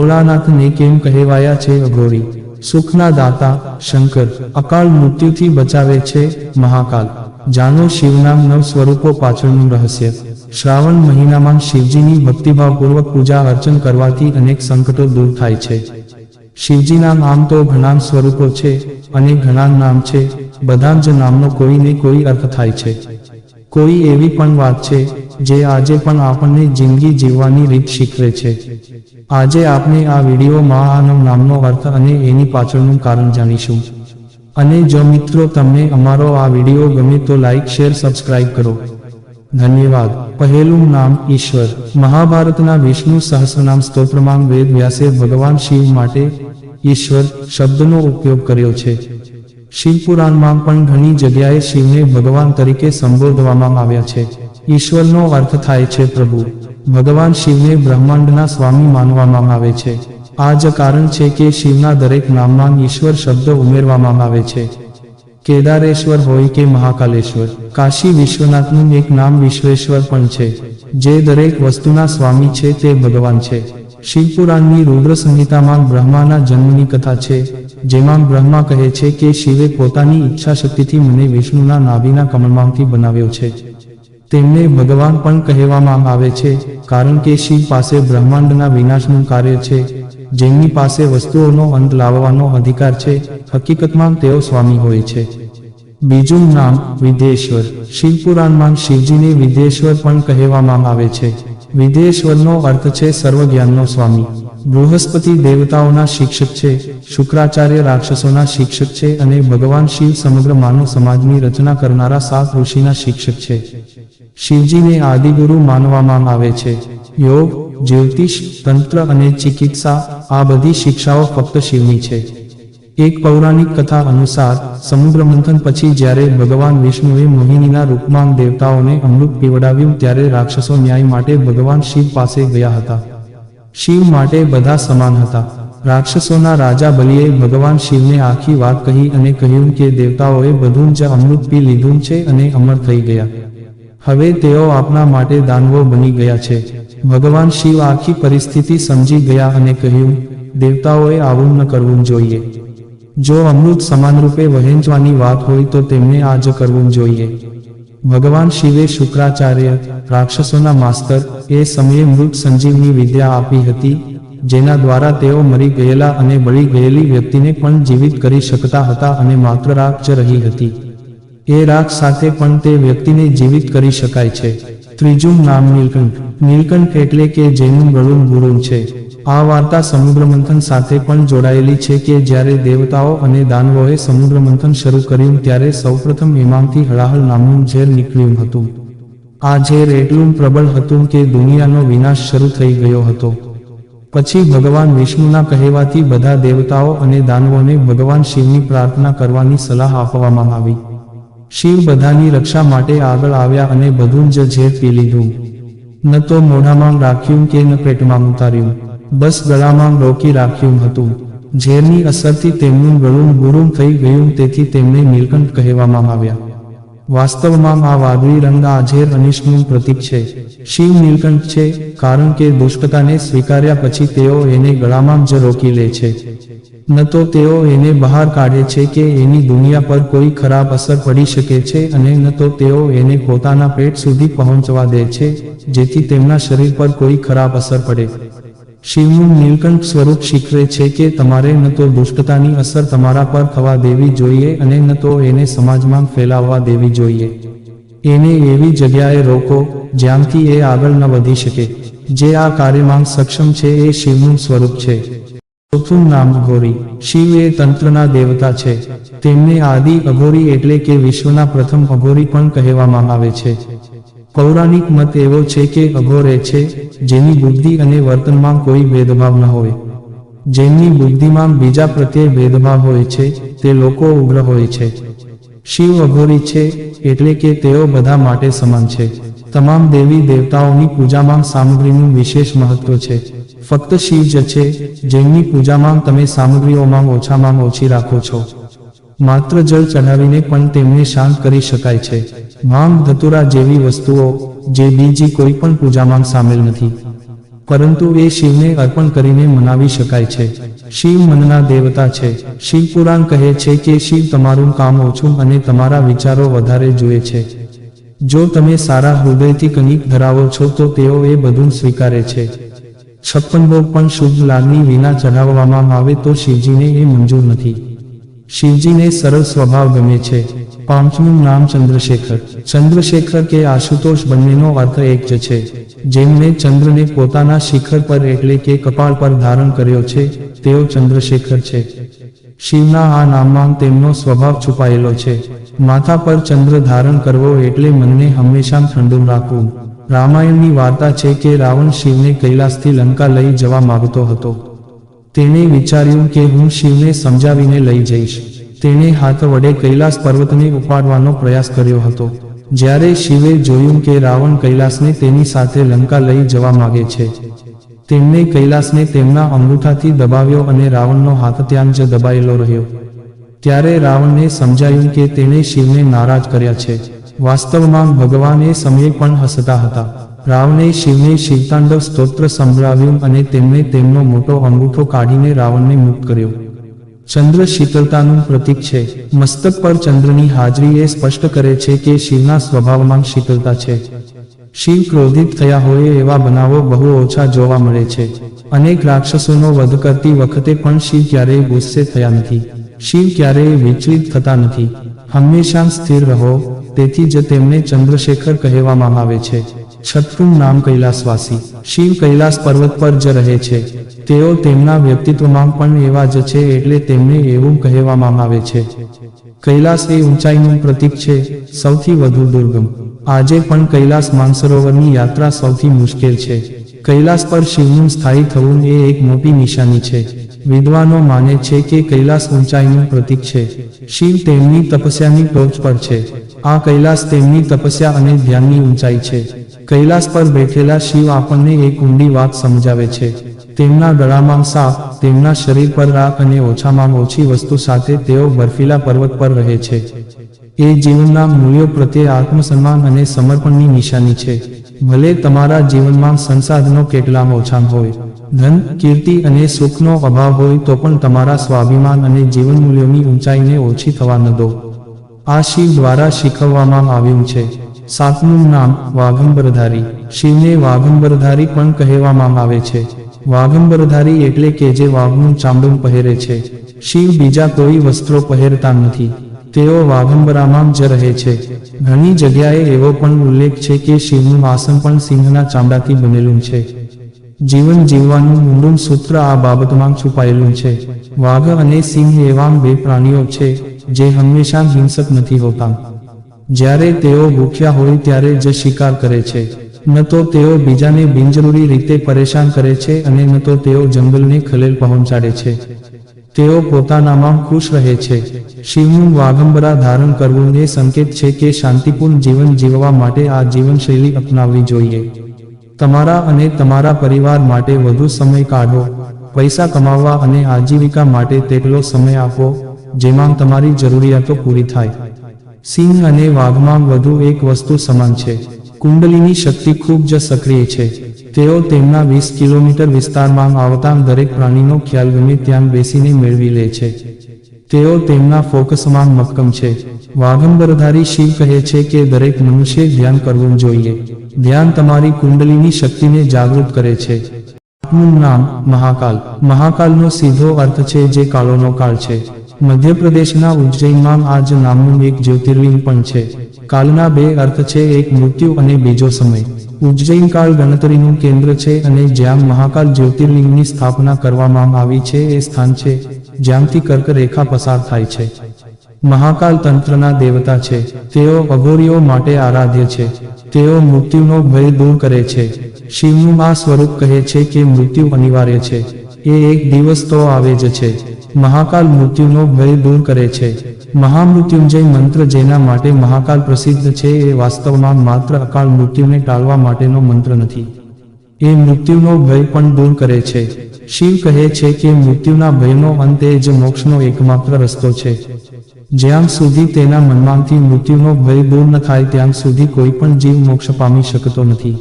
ભોળાનાથને કેમ કહેવાયા છે અઘોરી સુખના દાતા શંકર અકાળ મૃત્યુથી બચાવે છે મહાકાલ. જાણો શિવનામ નવ સ્વરૂપો પાછળનું રહસ્ય. શ્રાવણ મહિનામાં શિવજીની ભક્તિભાવપૂર્વક પૂજા અર્ચન કરવાથી અનેક સંકટો દૂર થાય છે. શિવજીના નામ તો ઘણા સ્વરૂપો છે અને ઘણા નામ છે. બધા જ નામનો કોઈને કોઈ અર્થ થાય છે. કોઈ એવી પણ વાત છે જે આજે પણ આપણને જિંદગી જીવવાની રીત શીખવે છે. આજે આપણે આ વિડીયોમાં આ નામનો અર્થ અને એની પાછળનું કારણ જાણીશું. અને જો મિત્રો તમને અમારો આ વીડિયો ગમે તો લાઇક શેર, સબસ્ક્રાઇબ કરો. ધન્યવાદ. પહેલું નામ ઈશ્વર. મહાભારતના વિષ્ણુ સહસ્રનામ સ્તોત્રમાં વેદ વ્યાસે ભગવાન શિવ માટે ઈશ્વર શબ્દનો ઉપયોગ કર્યો છે. શિવપુરાણમાં પણ ઘણી જગ્યાએ શિવને ભગવાન તરીકે સંબોધવામાં આવ્યા છે. ઈશ્વરનો અર્થ થાય છે પ્રભુ. ભગવાન શિવને બ્રહ્માંડના સ્વામી માનવામાં આવે છે. આ જ કારણ છે કે શિવના દરેક નામમાં ઈશ્વર શબ્દ ઉમેરવામાં આવે છે. કેદારેશ્વર હોય કે મહાકાલેશ્વર, કાશી વિશ્વનાથનું એક નામ વિશ્વેશ્વર પણ છે. જે દરેક વસ્તુના સ્વામી છે તે ભગવાન છે. શિવપુરાણની રુદ્ર સંહિતામાં બ્રહ્માના જન્મની કથા છે, જેમાં બ્રહ્મા કહે છે કે શિવે પોતાની ઈચ્છા શક્તિથી મને વિષ્ણુના નાભિના કમળમાંથી બનાવ્યો છે. તેમને ભગવાન પણ કહેવામાં આવે છે, કારણ કે શિવ પાસે બ્રહ્માંડના વિનાશનું કાર્ય છે, જેમની પાસે વસ્તુઓનો અંત લાવવાનો અધિકાર છે, હકીકતમાં તેઓ સ્વામી હોય છે. બીજું નામ વિદેશ્વર. શિવપુરાણમાં શિવજીને વિદેશ્વર પણ કહેવામાં આવે છે. વિદેશ્વરનો અર્થ છે સર્વજ્ઞાનનો સ્વામી. બૃહસ્પતિ દેવતાઓના શિક્ષક છે, શુક્રાચાર્ય રાક્ષસોના શિક્ષક છે અને ભગવાન શિવ સમગ્ર માનવ સમાજની રચના કરનારા સાત ઋષિના શિક્ષક છે. શિવજીને આદિગુરુ માનવામાં આવે છે. યોગ, જ્યોતિષ, તંત્ર અને ચિકિત્સા આ બધી શિક્ષાઓ ફક્ત શિવની છે. એક પૌરાણિક કથા અનુસાર સમુદ્ર મંથન પછી જ્યારે ભગવાન વિષ્ણુએ મોહિનીના રૂપમાં દેવતાઓને અમૃત પીવડાવ્યું ત્યારે રાક્ષસો ન્યાય માટે ભગવાન શિવ પાસે ગયા હતા. શિવ માટે બધા સમાન હતા. રાક્ષસોના રાજા બલિએ ભગવાન શિવને આખી વાત કહી અને કહ્યું કે દેવતાઓએ બધું જ અમૃત પી લીધું છે અને અમર થઈ ગયા. હવે તેઓ આપણા માટે દાનવો બની ગયા છે. ભગવાન શિવ આખી પરિસ્થિતિ સમજી ગયા અને કહ્યું, દેવતાઓએ આવું ન કરવું જોઈએ. જો અમૃત સમાનરૂપે વહેંચવાની વાત હોય તો તેમને આ જ કરવું જોઈએ. ભગવાન શિવે શુક્રાચાર્ય, રાક્ષસોના માસ્તર એ સમયે મૃત સંજીવની વિદ્યા આપી હતી, જેના દ્વારા તેઓ મરી ગયેલા અને બળી ગયેલી વ્યક્તિને પણ જીવિત કરી શકતા હતા અને માત્ર રાખ રહી હતી. એ રાખ સાથે પણ તે વ્યક્તિને જીવિત કરી શકાય છે. ત્રીજું નામ નીલકંઠ. નીલકંઠ એટલે કે જેનું ગળું ગુરુમ છે. આ વાર્તા સમુદ્ર મંથન સાથે પણ જોડાયેલી છે કે જ્યારે દેવતાઓ અને દાનવોએ સમુદ્ર મંથન શરૂ કર્યું ત્યારે સૌપ્રથમ ઇમામથી હળાહળ નામનું ઝેર નીકળ્યું હતું. આ ઝેર એટલું પ્રબળ હતું કે દુનિયાનો વિનાશ શરૂ થઈ ગયો હતો. પછી ભગવાન વિષ્ણુના કહેવાથી બધા દેવતાઓ અને દાનવોને ભગવાન શિવની પ્રાર્થના કરવાની સલાહ આપવામાં આવી. શિવ બધાની રક્ષા માટે આગળ આવ્યા અને બધું જ ઝેર પી લીધું. ન તો મોઢામાં રાખ્યું કે ન પેટમાં ઉતાર્યું. બસ ગળામાં રોકી રાખ્યું હતું. ઝેરની અસરથી તેમનું ગળું ગુરુમ થઈ ગયું તેથી તેમને નીલકંઠ કહેવામાં આવ્યા. વાસ્તવમાં આ વાદળી રંગ આ ઝેર અનિષ્ટનું પ્રતીક છે. શિવ નીલકંઠ છે, કારણ કે દુષ્ટતાને સ્વીકાર્યા પછી તેઓ એને ગળામાં જ રોકી લે છે. ન તો તેઓ એને બહાર કાઢે છે કે એની દુનિયા પર કોઈ ખરાબ અસર પડી શકે છે અને ન તો તેઓ એને પોતાના પેટ સુધી પહોંચવા દે છે, જેથી તેમના શરીર પર કોઈ ખરાબ અસર પડે. શિવનું નીલકંઠ સ્વરૂપ શીખવે છે કે તમારે ન તો દુષ્ટતાની અસર તમારા પર થવા દેવી જોઈએ અને ન તો એને સમાજમાં ફેલાવવા દેવી જોઈએ. એને એવી જગ્યાએ રોકો, જ્યાંથી એ આગળ ન વધી શકે. જે આ કાર્યમાં સક્ષમ છે એ શિવનું સ્વરૂપ છે. ચોથું નામ અઘોરી. શિવ એ તંત્રના દેવતા છે. તેમને આદિ અઘોરી એટલે કે વિશ્વના પ્રથમ અઘોરી પણ કહેવામાં આવે છે. પૌરાણિક મત એવો છે કે અઘોરે છે, જેની બુદ્ધિ અને વર્તનમાં કોઈ ભેદભાવ ન હોય. જેમની બુદ્ધિમાં બીજા પ્રત્યે ભેદભાવ હોય છે, તે લોકો ઉગ્ર હોય છે. શિવ અઘોરી છે, એટલે કે તેઓ બધા માટે સમાન છે. તમામ દેવી દેવતાઓની પૂજામાં સામગ્રીનું વિશેષ મહત્વ છે. ફક્ત શિવ જ છે, જેમની પૂજામાં તમે સામગ્રીઓમાં ઓછામાં ઓછી રાખો છો. માત્ર જળ ચઢાવીને પણ તેમને શાંત કરી શકાય છે. માંગ ધતુરા જેવી વસ્તુઓ, જે બીજી કોઈ પણ પૂજામાં સામેલ નથી. પરંતુ એ શિવને અર્પણ કરીને મનાવી શકાય છે. શિવ મનના દેવતા છે. શિવ પુરાણ કહે છે કે શિવ તમારું કામ ઓછું અને તમારા વિચારો વધારે જુએ છે. જો તમે સારા હૃદયથી કંઈક ધરાવો છો તો તેઓ એ બધું સ્વીકારે છે. છપ્પન ભોગ પણ શુભ લાગણી વિના ચઢાવવામાં આવે તો શિવજીને એ મંજૂર નથી. શિવજીને સરળ સ્વભાવ ગમે છે. પાંચમું નામ ચંદ્રશેખર. ચંદ્રશેખર કે આશુતોષ બંનેનો અર્થ એક જ છે. જેમને ચંદ્રને પોતાના શિખર પર એટલે કે કપાળ પર ધારણ કર્યો છે, તેઓ ચંદ્રશેખર છે. શિવના આ નામમાં તેમનો સ્વભાવ છુપાયેલો છે. માથા પર ચંદ્ર ધારણ કરવો એટલે મનને હંમેશા ઠંડુ રાખવું. રામાયણની વાર્તા છે કે રાવણ શિવને કૈલાસથી લંકા લઈ જવા માંગતો હતો. તેણે વિચાર્યું કે હું શિવને સમજાવીને લઈ જઈશ. તેણે હાથ વડે કૈલાસ પર્વતને ઉપાડવાનો પ્રયાસ કર્યો હતો. જ્યારે શિવે જોયું કે રાવણ કૈલાસને તેની સાથે લંકા લઈ જવા માંગે છે તેમણે કૈલાસને તેમના અંગૂઠાથી દબાવ્યો અને રાવણનો હાથ ત્યાં જ દબાયેલો રહ્યો. ત્યારે રાવણને સમજાયું કે તેણે શિવને નારાજ કર્યા છે. વાસ્તવમાં ભગવાન એ સમયે પણ હસતા હતા. રાવણે શિવને શિવતાંડવ સ્તોત્ર સંભળાવ્યું અને તેમણે તેમનો મોટો અંગૂઠો કાઢીને રાવણને મુક્ત કર્યો. ચંદ્ર શીતળતાનું પ્રતીક છે. મસ્તક પર ચંદ્રની હાજરી એ સ્પષ્ટ કરે છે કે શિવના સ્વભાવમાં શીતળતા છે. શિવ ક્રોધિત થયા હોય એવા બનાવો બહુ ઓછા જોવા મળે છે. અનેક રાક્ષસોનો વધ કરતી વખતે પણ શિવ ક્યારેય ગુસ્સે થયા નથી. શિવ ક્યારેય વિચલિત થતા નથી. હંમેશા સ્થિર રહો. તેથી જ તેમને ચંદ્રશેખર કહેવામાં આવે છે છઠ્ઠું નામ કૈલાસવાસી. શિવ કૈલાસ પર્વત પર જ રહે છે. તેઓ તેમના વ્યક્તિત્વમાં પણ એવા જ છે એટલે તેમને એવું કહેવામાં આવે છે. કૈલાસ એ ઊંચાઈનું પ્રતીક છે, સૌથી વધુ દુર્ગમ. આજે પણ કૈલાસ માનસરોવરની યાત્રા સૌથી મુશ્કેલ છે. કૈલાસ પર શિવનું સ્થાયી થવું એ એક મોટી નિશાની છે. વિદ્વાનો માને છે કે કૈલાસ ઊંચાઈનું પ્રતીક છે. શિવ તેમની તપસ્યાની ટોચ પર છે. આ કૈલાસ તેમની તપસ્યા અને ધ્યાનની ઊંચાઈ છે. કૈલાસ પર બેઠેલા શિવ આપણને એક ઊંડી વાત સમજાવે છે. તેમના ગળામાં સાપ, તેમના શરીર પર રાખ અને ઓછામાં ઓછી વસ્તુ સાથે તેઓ બર્ફીલા પર્વત પર રહે છે. એ જીવનના મૂલ્યો પ્રત્યે આત્મસન્માન અને સમર્પણની નિશાની છે. ભલે તમારા જીવનમાં સંસાધનો કેટલા ઓછા હોય, ધન, કીર્તિ અને સુખનો અભાવ હોય તો પણ તમારા સ્વાભિમાન અને જીવન મૂલ્યોની ઊંચાઈને ઓછી થવા ન દો. આ શિવ દ્વારા શીખવવામાં આવ્યું છે. સાતનું નામ વાઘંબરધારી શિવને વાઘંબરધારી પણ કહેવામાં આવે છે. વાઘંબરધારી એટલે કે જે વાઘનું ચામડું પહેરે છે. શિવ બીજા કોઈ વસ્ત્રો પહેરતા નથી. તેઓ વાઘંબરામાં જ રહે છે. ઘણી જગ્યાએ એવો પણ ઉલ્લેખ છે કે શિવનું આસન પણ સિંહના ચામડાથી બનેલું છે. જીવન જીવવાનું ઊંડું સૂત્ર આ બાબતમાં છુપાયેલું છે. વાઘ અને સિંહ એવા બે પ્રાણીઓ છે. જે હંમેશા હિંસક નથી હોતા. જ્યારે તેઓ ભૂખ્યા હોય ત્યારે જ શિકાર કરે છે. ન તો તેઓ બીજાને બિનજરૂરી રીતે પરેશાન કરે છે અને ન તો તેઓ જંગલને ખલેલ પહોંચાડે છે. તેઓ પોતાનામાં ખુશ રહે છે. શિવનું વાઘંબરા ધારણ કરવું એ સંકેત છે કે શાંતિપૂર્ણ જીવન જીવવા માટે આ જીવનશૈલી અપનાવવી જોઈએ. તમારા અને તમારા પરિવાર માટે વધુ સમય કાઢો. પૈસા કમાવવા અને આજીવિકા માટે તેટલો સમય આપો. જેમાં તમારી જરૂરિયાતો પૂરી થાય. સિંહ અને વાઘમાં વધુ એક વસ્તુ સમાન છે. કુંડલીની શક્તિ ખૂબ જ સક્રિય છે. તેઓ તેમના વીસ કિલોમીટર વિસ્તારમાં આવતા દરેક પ્રાણીનો ખ્યાલ ગમે ત્યાં બેસીને મેળવી લે છે. તેઓ તેમના ફોકસમાં મક્કમ છે. વાઘંબરધારી શિવ કહે છે કે દરેક મનુષ્ય ધ્યાન કરવું જોઈએ. ધ્યાન તમારી કુંડલીની શક્તિને જાગૃત કરે છે. આપનું નામ મહાકાલ. મહાકાલનો સીધો અર્થ છે જે કાળોનો કાળ છે. મધ્યપ્રદેશના ઉજ્જૈનમાં આ નામનું એક જ્યોતિર્લિંગ પણ છે. કાલના બે અર્થ છે, એક મૃત્યુ અને બીજો સમય. ઉજ્જૈન કાળ ગણતરીનું કેન્દ્ર છે અને જ્યાં મહાકાલ જ્યોતિર્લિંગની સ્થાપના કરવામાં આવી છે, એ સ્થાન છે, જ્યાંથી કર્ક રેખા પસાર થાય છે. મહાકાલ તંત્રના દેવતા છે. તેઓ અઘોરીઓ માટે આરાધ્ય છે. તેઓ મૃત્યુનો ભય દૂર કરે છે. શિવનું આ સ્વરૂપ કહે છે કે મૃત્યુ અનિવાર્ય છે. એ એક દિવસ તો આવે જ છે. મહાકાલ મૃત્યુનો ભય દૂર કરે છે. મહામૃત્યુંજય મંત્ર જેના માટે મહાકાલ પ્રસિદ્ધ છે એ વાસ્તવમાં માત્ર અકાળ મૃત્યુને ટાળવા માટેનો મંત્ર નથી. એ મૃત્યુનો ભય પણ દૂર કરે છે. શિવ કહે છે કે મૃત્યુના ભયનો અંત જ મોક્ષનો એકમાત્ર રસ્તો છે. જ્યાં સુધી તેના મનમાંથી મૃત્યુનો ભય દૂર ન થાય ત્યાં સુધી કોઈ પણ જીવ મોક્ષ પામી શકતો નથી.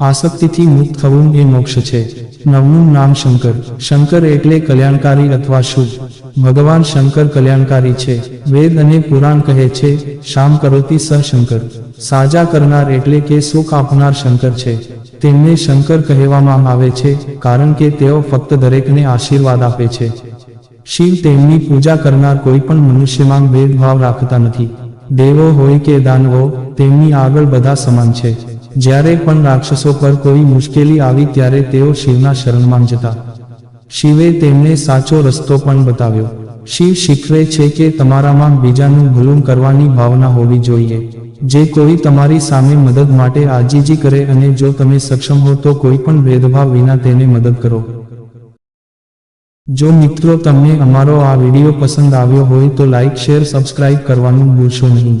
આસક્તિથી મુક્ત થવું એ મોક્ષ છે. નવમું નામ શંકર. શંકર એટલે કલ્યાણકારી અથવા શુભ. ભગવાન શંકર કલ્યાણકારી છે. વેદ અને પુરાણ કહે છે, શામ કરોતી સ શંકર. સાજા કરનાર એટલે કે સુખ આપનાર શંકર છે. તેમને શંકર કહેવામાં આવે છે, કારણ કે તેઓ ફક્ત દરેકને આશીર્વાદ આપે છે. શિવ તેમની પૂજા કરનાર કોઈ પણ મનુષ્યમાં ભેદભાવ રાખતા નથી. દેવો હોય કે દાનવો, તેમની આગળ બધા સમાન છે. જ્યારે પણ રાક્ષસો પર કોઈ મુશ્કેલી આવી ત્યારે તેઓ શિવના શરણમાં જતા. શિવે તેમને સાચો રસ્તો પણ બતાવ્યો. શિવ શીખવે છે કે તમારામાં બીજાનું ભલું કરવાની ભાવના હોવી જોઈએ. જે કોઈ તમારી સામે મદદ માટે આજીજી કરે અને જો તમે સક્ષમ હો તો કોઈ પણ ભેદભાવ વિના તેને મદદ કરો. જો મિત્રો તમને અમારો આ વીડિયો પસંદ આવ્યો હોય તો લાઇક શેર, સબસ્ક્રાઇબ કરવાનું ભૂલશો નહીં.